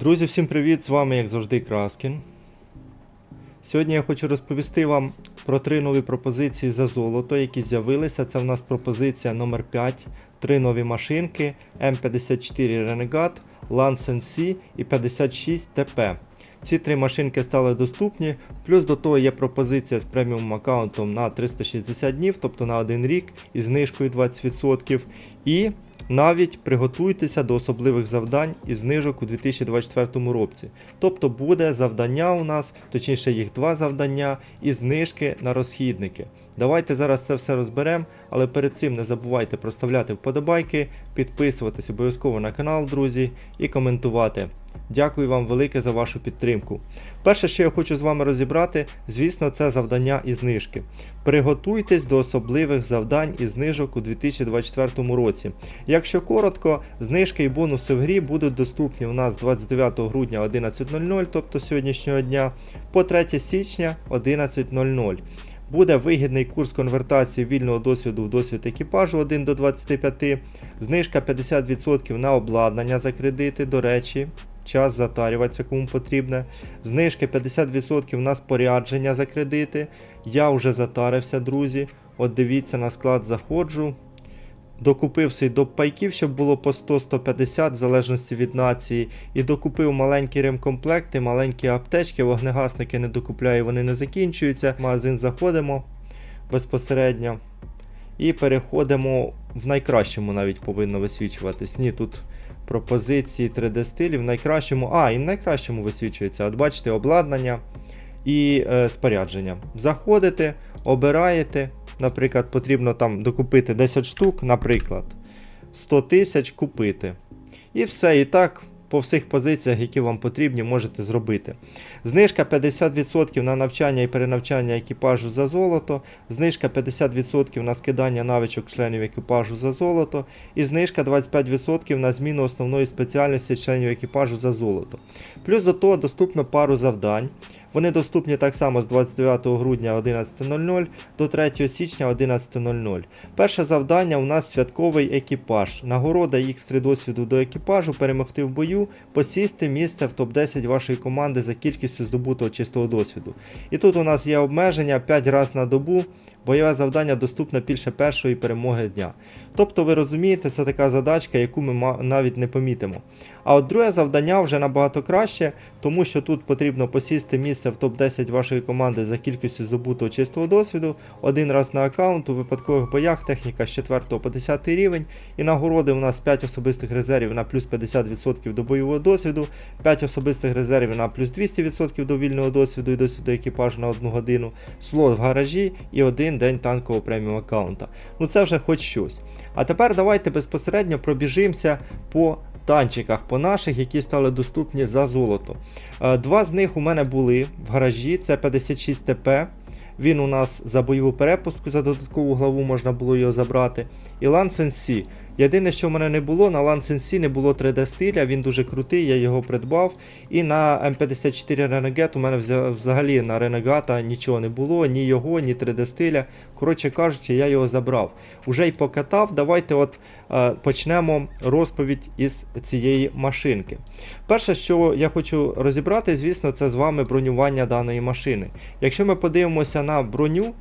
Друзі, всім привіт! З вами, як завжди, Краскін. Сьогодні я хочу розповісти вам про три нові пропозиції за золото, які з'явилися. Це в нас пропозиція номер 5 три нові машинки М54 Renegade, Lance NC і 56 TP. Ці три машинки стали доступні. Плюс до того є пропозиція з преміум аккаунтом на 360 днів, тобто на один рік із знижкою 20%. І навіть приготуйтеся до особливих завдань і знижок у 2024 році. Тобто буде завдання у нас, точніше їх два завдання і знижки на розхідники. Давайте зараз це все розберемо, але перед цим не забувайте проставляти вподобайки, підписуватись обов'язково на канал, друзі, і коментувати. Дякую вам велике за вашу підтримку. Перше, що я хочу з вами розібрати, звісно, це завдання і знижки. Приготуйтесь до особливих завдань і знижок у 2024 році. Якщо коротко, знижки і бонуси в грі будуть доступні у нас 29 грудня 11.00, тобто сьогоднішнього дня, по 3 січня 11.00. Буде вигідний курс конвертації вільного досвіду в досвід екіпажу 1 до 25, знижка 50% на обладнання за кредити, до речі, час затарюватися кому потрібне. Знижка 50% на спорядження за кредити. Я вже затарився, друзі. От дивіться на склад заходжу. Докупив свій до пайків, щоб було по 100-150 в залежності від нації. І докупив маленькі ремкомплекти, маленькі аптечки, вогнегасники не докупляю, вони не закінчуються. Магазин заходимо безпосередньо. І переходимо в найкращому навіть повинно висвічуватись. Ні, тут пропозиції 3D стилів. В найкращому. А, і в найкращому висвічується. От бачите, обладнання і е, спорядження. Заходите, обираєте. Наприклад, потрібно там докупити 10 штук, наприклад, 100 тисяч купити. І все, і так по всіх позиціях, які вам потрібні, можете зробити. Знижка 50% на навчання і перенавчання екіпажу за золото, знижка 50% на скидання навичок членів екіпажу за золото, і знижка 25% на зміну основної спеціальності членів екіпажу за золото. Плюс до того доступно пару завдань. Вони доступні так само з 29 грудня 11.00 до 3 січня 11.00. Перше завдання у нас святковий екіпаж. Нагорода X3 досвіду до екіпажу перемогти в бою, посісти місце в топ-10 вашої команди за кількістю здобутого чистого досвіду. І тут у нас є обмеження 5 разів на добу. Бойове завдання доступне більше першої перемоги дня. Тобто, ви розумієте, це така задачка, яку ми навіть не помітимо. А от друге завдання вже набагато краще, тому що тут потрібно посісти місце в топ-10 вашої команди за кількістю здобутого чистого досвіду, один раз на аккаунт у випадкових боях, техніка з 4 по 10 рівень, і нагороди у нас 5 особистих резервів на плюс 50% до бойового досвіду, 5 особистих резервів на плюс 200% до вільного досвіду і досвіду екіпажу на 1 годину, слот в гаражі і один день танкового преміум аккаунта. Ну це вже хоч щось. А тепер давайте безпосередньо пробіжимося по танчиках, по наших, які стали доступні за золото. Е, Два з них у мене були в гаражі, це 56 ТП. Він у нас за бойову перепустку, за додаткову главу можна було його забрати. І Лансен NC. Єдине, що в мене не було, на Lance не було 3D стиля, він дуже крутий, я його придбав. І на М54 Renegade у мене взагалі на Renegade нічого не було, ні його, ні 3D стиля. Коротше кажучи, я його забрав. Уже й покатав. Давайте от е, почнемо розповідь із цієї машинки. Перше, що я хочу розібрати, звісно, це з вами бронювання даної машини. Якщо ми подивимося на броню.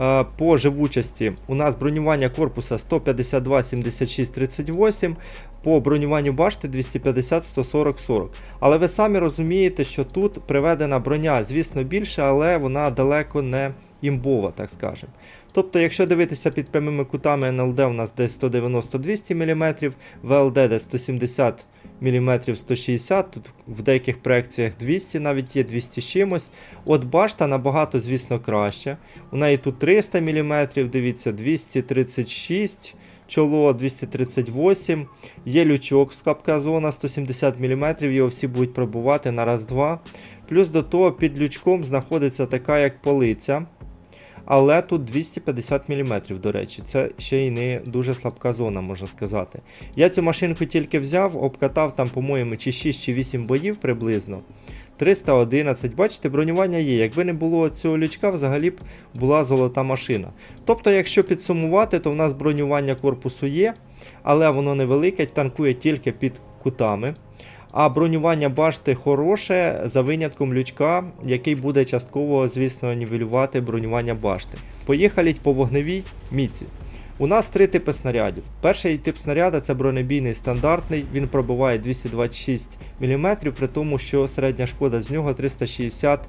Е, По живучості у нас бронювання корпуса 152, 76, 38, по бронюванню башти 250, 140, 40. Але ви самі розумієте, що тут приведена броня, звісно, більше, але вона далеко не імбова, так скажемо. Тобто, якщо дивитися під прямими кутами НЛД у нас десь 190-200 мм, ВЛД десь 170 мм 160 тут в деяких проекціях 200 навіть є 200 чимось. От башта набагато, звісно, краще. У неї тут 300 мм, дивіться, 236 чоло 238. Є лючок з капка зона 170 мм, його всі будуть пробувати на раз-два. Плюс до того під лючком знаходиться така як полиця. Але тут 250 мм, до речі, це ще й не дуже слабка зона, можна сказати. Я цю машинку тільки взяв, обкатав там, по-моєму, чи 6 чи 8 боїв приблизно. 311, бачите, бронювання є. Якби не було цього лючка, взагалі б була золота машина. Тобто, якщо підсумувати, то в нас бронювання корпусу є, але воно невелике, танкує тільки під кутами. А бронювання башти хороше за винятком лючка, який буде частково, звісно, нівелювати бронювання башти. Поїхали по вогневій міці. У нас три типи снарядів. Перший тип снаряда це бронебійний стандартний, він пробиває 226 мм, при тому, що середня шкода з нього 360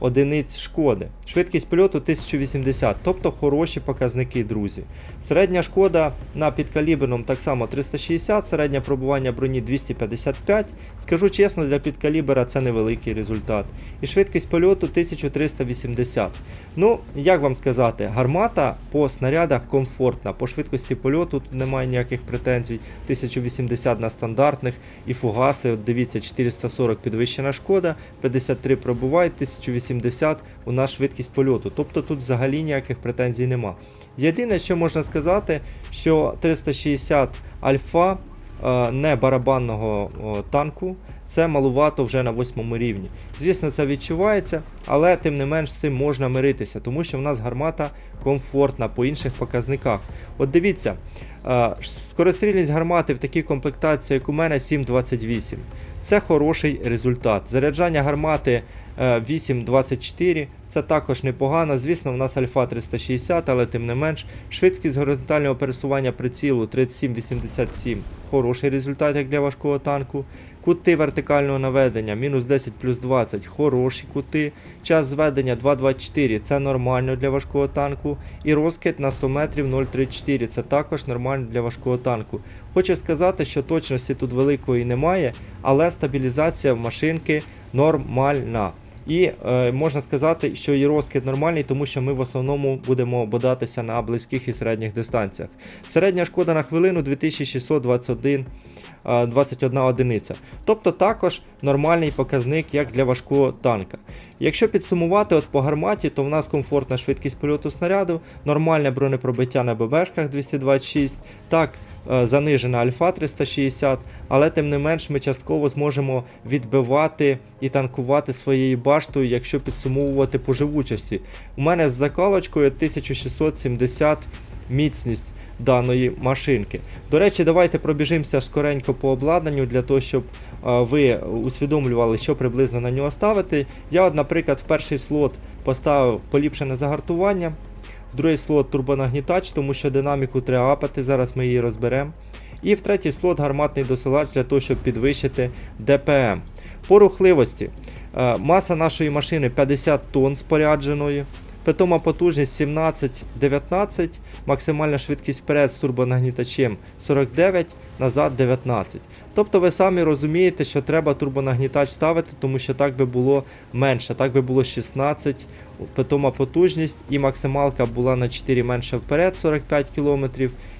одиниць шкоди. Швидкість польоту 1080, тобто хороші показники, друзі. Середня шкода на підкаліберному так само 360, середнє пробування броні 255. Скажу чесно, для підкалібера це невеликий результат. І швидкість польоту 1380. Ну, як вам сказати, гармата по снарядах комфортна, по швидкості польоту тут немає ніяких претензій. 1080 на стандартних і фугаси, от дивіться, 440 підвищена шкода, 53 пробувають, 1080 у нас швидкість польоту. Тобто тут взагалі ніяких претензій нема. Єдине, що можна сказати, що 360 альфа е, не барабанного танку. Це малувато вже на восьмому рівні. Звісно, це відчувається, але тим не менш з цим можна миритися, тому що в нас гармата комфортна по інших показниках. От дивіться, е, скорострільність гармати в такій комплектації, як у мене, 7,28. Це хороший результат. Заряджання гармати е, 8,24. Це також непогано. Звісно, в нас альфа 360, але тим не менш. Швидкість горизонтального пересування прицілу 37,87. Хороший результат як для важкого танку. Кути вертикального наведення мінус 10 плюс 20. Хороші кути. Час зведення 2,24. Це нормально для важкого танку. І розкид на 100 метрів 0,34. Це також нормально для важкого танку. Хочу сказати, що точності тут великої немає, але стабілізація в машинки нормальна. І е, можна сказати, що і розкид нормальний, тому що ми в основному будемо бодатися на близьких і середніх дистанціях. Середня шкода на хвилину 2621 е, 21 одиниця. Тобто також нормальний показник, як для важкого танка. Якщо підсумувати от по гарматі, то в нас комфортна швидкість польоту снаряду, нормальне бронепробиття на ББшках 226, так, е, занижена альфа 360, але тим не менш ми частково зможемо відбивати і танкувати своєю баштою, якщо підсумовувати по живучості. У мене з закалочкою 1670 міцність даної машинки. До речі, давайте пробіжимося скоренько по обладнанню для того, щоб ви усвідомлювали, що приблизно на нього ставити. Я, наприклад, в перший слот поставив поліпшене загартування, в другий слот турбонагнітач, тому що динаміку треба апати, зараз ми її розберемо. І в третій слот гарматний досилач для того, щоб підвищити ДПМ. По рухливості. Е, Маса нашої машини 50 тонн спорядженої. Питома потужність 17-19, максимальна швидкість вперед з турбонагнітачем 49, назад 19. Тобто ви самі розумієте, що треба турбонагнітач ставити, тому що так би було менше, так би було 16, питома потужність і максималка була на 4 менше вперед 45 км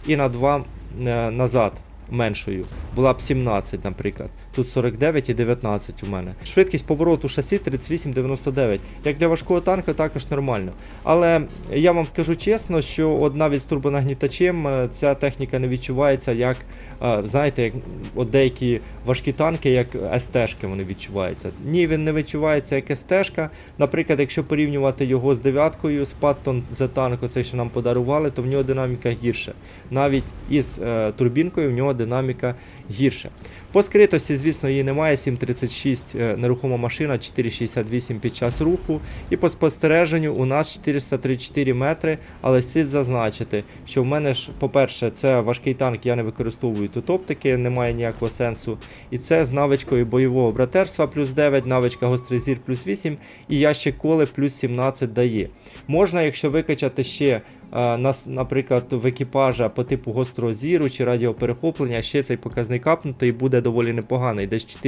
і на 2 е, назад меншою. Була б 17, наприклад. Тут 49 і 19 у мене. Швидкість повороту шасі 38-99. Як для важкого танка також нормально. Але я вам скажу чесно, що от навіть з турбонагнітачем е, ця техніка не відчувається як, е, знаєте, як от деякі важкі танки, як СТ-шки вони відчуваються. Ні, він не відчувається як СТ-шка. Наприклад, якщо порівнювати його з дев'яткою, з Паттон Z-танк, оцей, що нам подарували, то в нього динаміка гірша. Навіть із е, турбінкою в нього динаміка гірша. По скритості, звісно, її немає. 7.36 е, нерухома машина, 4.68 під час руху. І по спостереженню у нас 434 метри, але слід зазначити, що в мене ж, по-перше, це важкий танк, я не використовую тут оптики, немає ніякого сенсу. І це з навичкою бойового братерства плюс 9, навичка гострий зір плюс 8 і ящик коли плюс 17 дає. Можна, якщо викачати ще нас, наприклад, в екіпажа по типу гострого зіру чи радіоперехоплення, ще цей показник капнутий буде доволі непоганий, десь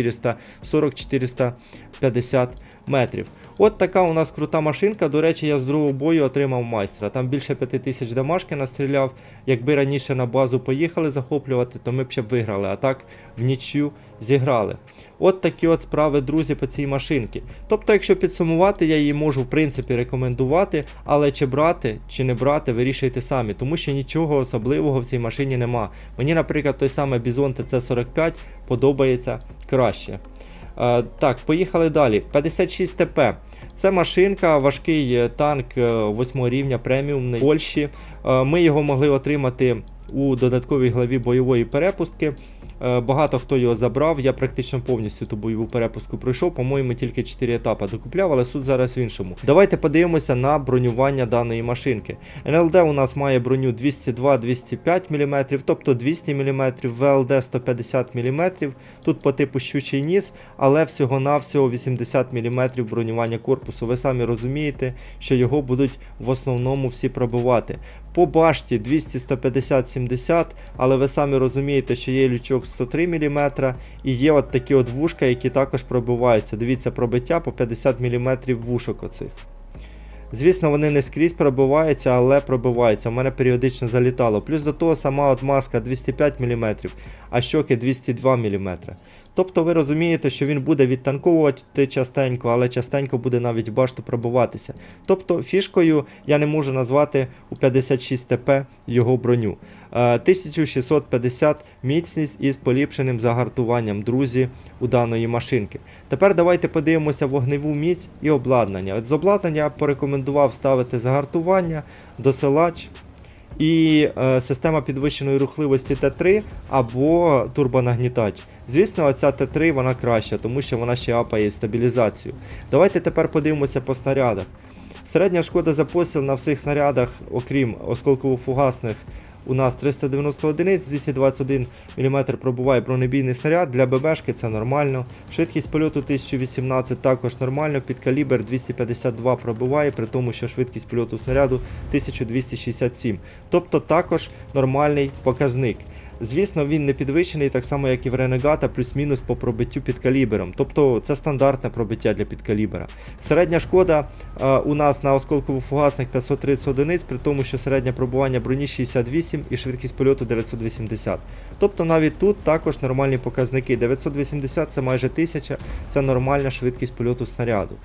440-450 метрів. От така у нас крута машинка. До речі, я з другого бою отримав майстра. Там більше 5000 дамашки настріляв. Якби раніше на базу поїхали захоплювати, то ми б ще б виграли. А так в нічю зіграли. От такі от справи, друзі, по цій машинці. Тобто, якщо підсумувати, я її можу в принципі рекомендувати, але чи брати, чи не брати, вирішуйте самі, тому що нічого особливого в цій машині нема. Мені, наприклад, той самий Bison TC45 подобається краще. Е, так, поїхали далі. 56 ТП. Це машинка, важкий е, танк 8 рівня преміумний Польщі. Е, Ми його могли отримати у додатковій главі бойової перепустки. Е, Багато хто його забрав. Я практично повністю ту бойову перепуску пройшов. По-моєму, тільки 4 етапи докупляв, але суть зараз в іншому. Давайте подивимося на бронювання даної машинки. НЛД у нас має броню 202-205 мм, тобто 200 мм, ВЛД 150 мм. Тут по типу щучий ніс, але всього-навсього 80 мм бронювання корпусу. Ви самі розумієте, що його будуть в основному всі пробивати. По башті 200, 150, 70, але ви самі розумієте, що є лючок 103 мм і є от такі от вушка, які також пробиваються. Дивіться, пробиття по 50 мм вушок оцих. Звісно, вони не скрізь пробиваються, але пробиваються. У мене періодично залітало. Плюс до того сама от маска 205 мм, а щоки 202 мм. Тобто ви розумієте, що він буде відтанковувати частенько, але частенько буде навіть башту пробиватися. Тобто фішкою я не можу назвати у 56 ТП його броню. Е, 1650 міцність із поліпшеним загартуванням, друзі, у даної машинки. Тепер давайте подивимося вогневу міць і обладнання. От з обладнання я порекомендував ставити загартування, досилач і е, система підвищеної рухливості Т3 або турбонагнітач. Звісно, оця Т3 вона краща, тому що вона ще апає стабілізацію. Давайте тепер подивимося по снарядах. Середня шкода за постріл на всіх снарядах, окрім осколково-фугасних, у нас 390 одиниць, 221 мм пробуває бронебійний снаряд. Для ББшки це нормально. Швидкість польоту 1018 також нормально. Під калібр 252 пробуває, при тому, що швидкість польоту снаряду 1267. Тобто також нормальний показник. Звісно, він не підвищений, так само, як і в Ренегата, плюс-мінус по пробиттю під калібром. Тобто це стандартне пробиття для підкалібра. Середня шкода е, у нас на осколково-фугасних 530 одиниць, при тому, що середнє пробування броні 68 і швидкість польоту 980. Тобто навіть тут також нормальні показники. 980 це майже 1000, це нормальна швидкість польоту снаряду.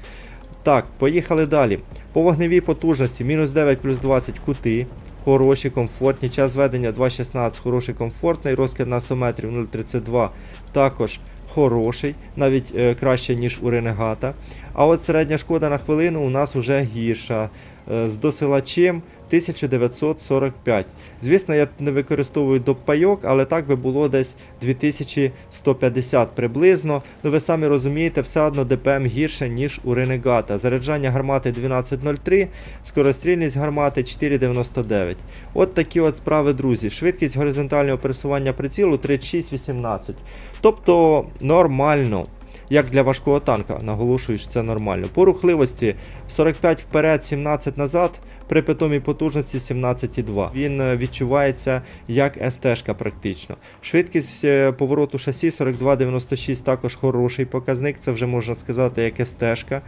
Так, поїхали далі. По вогневій потужності мінус 9 плюс 20 кути. Хороші, комфортні. Час ведення 2.16, хороший, комфортний. Розкид на 100 метрів 0.32 також хороший, навіть е, краще, ніж у Ренегата. А от середня шкода на хвилину у нас вже гірша. Е, з досилачем 1945. Звісно, я не використовую допайок, але так би було десь 2150 приблизно. Ну ви самі розумієте, все одно ДПМ гірше, ніж у Ренегата. Заряджання гармати 12.03, скорострільність гармати 4.99. От такі от справи, друзі. Швидкість горизонтального пересування прицілу 36-18. Тобто нормально. Як для важкого танка, наголошую, що це нормально. По рухливості 45 вперед, 17 назад, при питомій потужності 17,2. Він е, відчувається як СТ-шка практично. Швидкість е, повороту шасі 42,96 також хороший показник, це вже можна сказати як СТ-шка.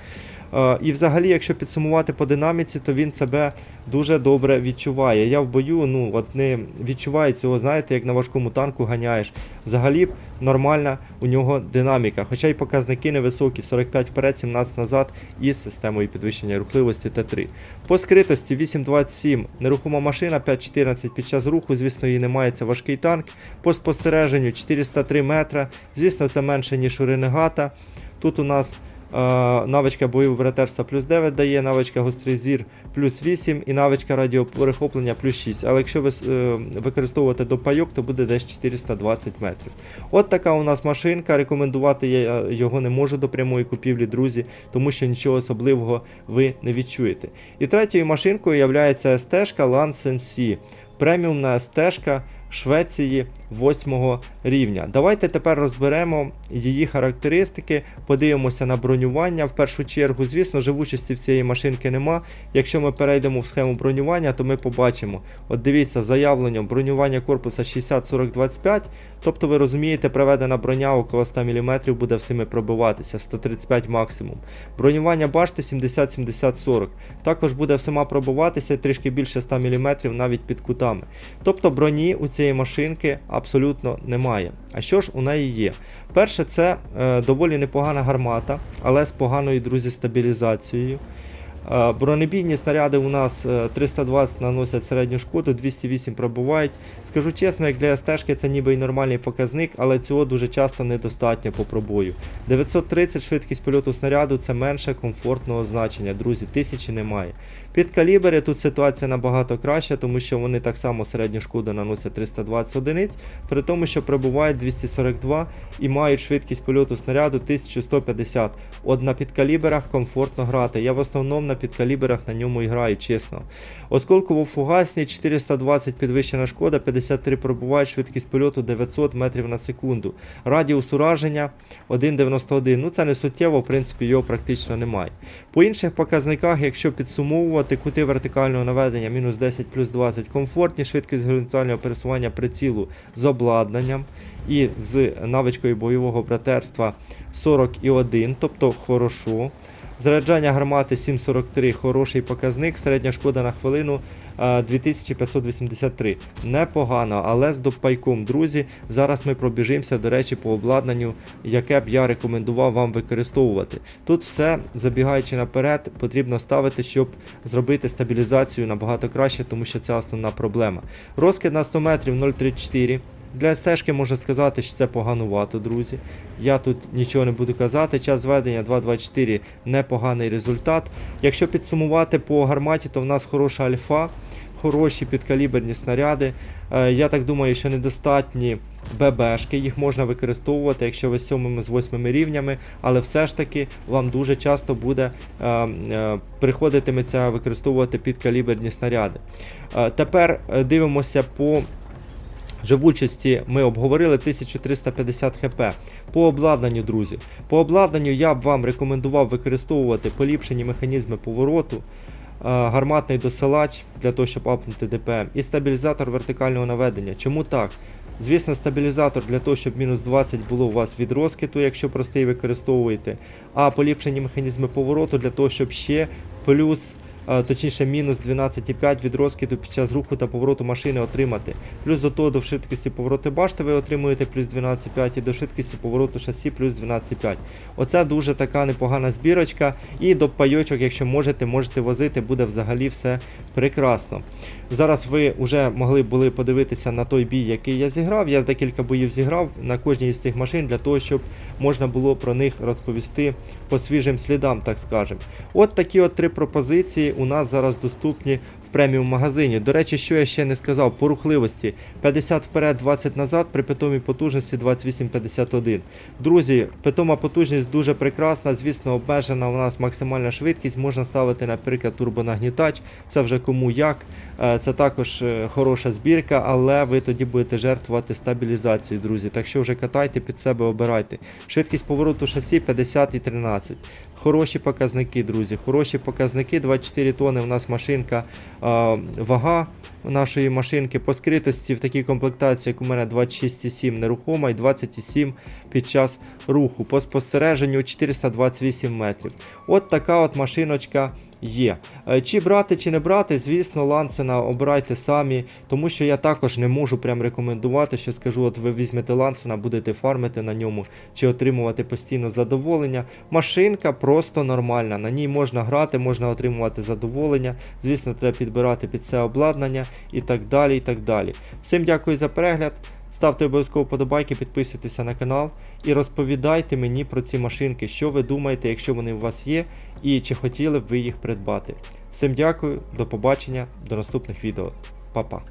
Е, І взагалі, якщо підсумувати по динаміці, то він себе дуже добре відчуває. Я в бою ну, от не відчуваю цього, знаєте, як на важкому танку ганяєш. Взагалі нормальна у нього динаміка, хоча й показники невисокі, 45 вперед, 17 назад із системою підвищення рухливості Т3. По скритості 8.27 нерухома машина, 5.14 під час руху, звісно, її немає, це важкий танк. По спостереженню 403 метра, звісно, це менше, ніж у Ренегата. Тут у нас навичка бойового братерства плюс 9 дає, навичка гострий зір плюс 8 і навичка радіоперехоплення плюс 6. Але якщо ви е, використовувати допайок, то буде десь 420 метрів. От така у нас машинка. Рекомендувати я е, його не можу до прямої купівлі, друзі, тому що нічого особливого ви не відчуєте. І третьою машинкою є СТ-шка Land Sensi. Преміумна СТ-шка Швеції 8 рівня. Давайте тепер розберемо її характеристики, подивимося на бронювання. В першу чергу, звісно, живучості в цієї машинки нема. Якщо ми перейдемо в схему бронювання, то ми побачимо. От дивіться, заявлення бронювання корпуса 60-40-25. Тобто, ви розумієте, проведена броня около 100 мм буде всіми пробиватися, 135 максимум. Бронювання башти 70-70-40. Також буде всіма пробиватися трішки більше 100 мм навіть під кутами. Тобто броні у цієї машинки абсолютно немає. А що ж у неї є? Перше, це е, доволі непогана гармата, але з поганою, друзі, стабілізацією. Е, Бронебійні снаряди у нас е, 320 наносять середню шкоду, 208 пробувають. Скажу чесно, як для СТ це ніби й нормальний показник, але цього дуже часто недостатньо по пробою. 930 швидкість польоту снаряду це менше комфортного значення, друзі, тисячі немає. Під калібри тут ситуація набагато краща, тому що вони так само середню шкоду наносять 320 одиниць, при тому, що пробувають 242 і мають швидкість польоту снаряду 1150. От на підкаліберах комфортно грати. Я в основному на підкаліберах на ньому і граю, чесно. Осколково фугасні 420 підвищена шкода, 53 пробувають, швидкість польоту 900 метрів на секунду. Радіус ураження 1,91. Ну це не суттєво, в принципі, його практично немає. По інших показниках, якщо підсумовувати, кути вертикального наведення мінус 10 плюс 20 комфортні, швидкість горизонтального пересування прицілу з обладнанням і з навичкою бойового братерства 41, тобто хорошо. Заряджання гармати 7,43 хороший показник, середня шкода на хвилину е, 2583. Непогано, але з допайком, друзі. Зараз ми пробіжимося, до речі, по обладнанню, яке б я рекомендував вам використовувати. Тут все, забігаючи наперед, потрібно ставити, щоб зробити стабілізацію набагато краще, тому що це основна проблема. Розкид на 100 метрів 0,34. Для стежки можна сказати, що це поганувато, друзі. Я тут нічого не буду казати. Час зведення 2.24 непоганий результат. Якщо підсумувати по гарматі, то в нас хороша альфа, хороші підкаліберні снаряди. Е, Я так думаю, що недостатні ББшки, їх можна використовувати, якщо ви з 7 з 8 рівнями, але все ж таки вам дуже часто буде е, е, приходитиметься використовувати підкаліберні снаряди. Е, Тепер е, дивимося по Живучості ми обговорили 1350 хп. По обладнанню, друзі. По обладнанню я б вам рекомендував використовувати поліпшені механізми повороту, е, гарматний досилач для того, щоб апнути ДПМ, і стабілізатор вертикального наведення. Чому так? Звісно, стабілізатор для того, щоб мінус 20 було у вас від розкиту, якщо простий використовуєте. А поліпшені механізми повороту для того, щоб ще плюс точніше мінус 12,5 від розкиду під час руху та повороту машини отримати. Плюс до того до швидкості повороту башти ви отримуєте плюс 12,5 і до швидкості повороту шасі плюс 12,5. Оце дуже така непогана збірочка. І до пайочок, якщо можете, можете возити, буде взагалі все прекрасно. Зараз ви вже могли були подивитися на той бій, який я зіграв. Я декілька боїв зіграв на кожній з цих машин для того, щоб можна було про них розповісти по свіжим слідам, так скажемо. От такі от три пропозиції у нас зараз доступні преміум магазині. До речі, що я ще не сказав, по рухливості 50 вперед, 20 назад, при питомій потужності 28-51. Друзі, питома потужність дуже прекрасна, звісно, обмежена у нас максимальна швидкість. Можна ставити, наприклад, турбонагнітач, це вже кому як. Е, Це також е, хороша збірка, але ви тоді будете жертвувати стабілізацією, друзі. Так що вже катайте під себе, обирайте. Швидкість повороту шасі 50 і 13. Хороші показники, друзі. Хороші показники. 24 тони у нас машинка. Вага нашої машинки по скритості в такій комплектації, як у мене 26,7 нерухома і 27 під час руху. По спостереженню 428 метрів. От така от машиночка є. Е, Чи брати, чи не брати, звісно, Лансена обирайте самі, тому що я також не можу прям рекомендувати, що скажу, от ви візьмете Лансена, будете фармити на ньому чи отримувати постійно задоволення. Машинка просто нормальна. На ній можна грати, можна отримувати задоволення. Звісно, треба підбирати під це обладнання і так далі. і так далі. Всім дякую за перегляд. Ставте обов'язково подобайки, підписуйтеся на канал і розповідайте мені про ці машинки, що ви думаєте, якщо вони у вас є, і чи хотіли б ви їх придбати. Всім дякую, до побачення, до наступних відео. Па-па.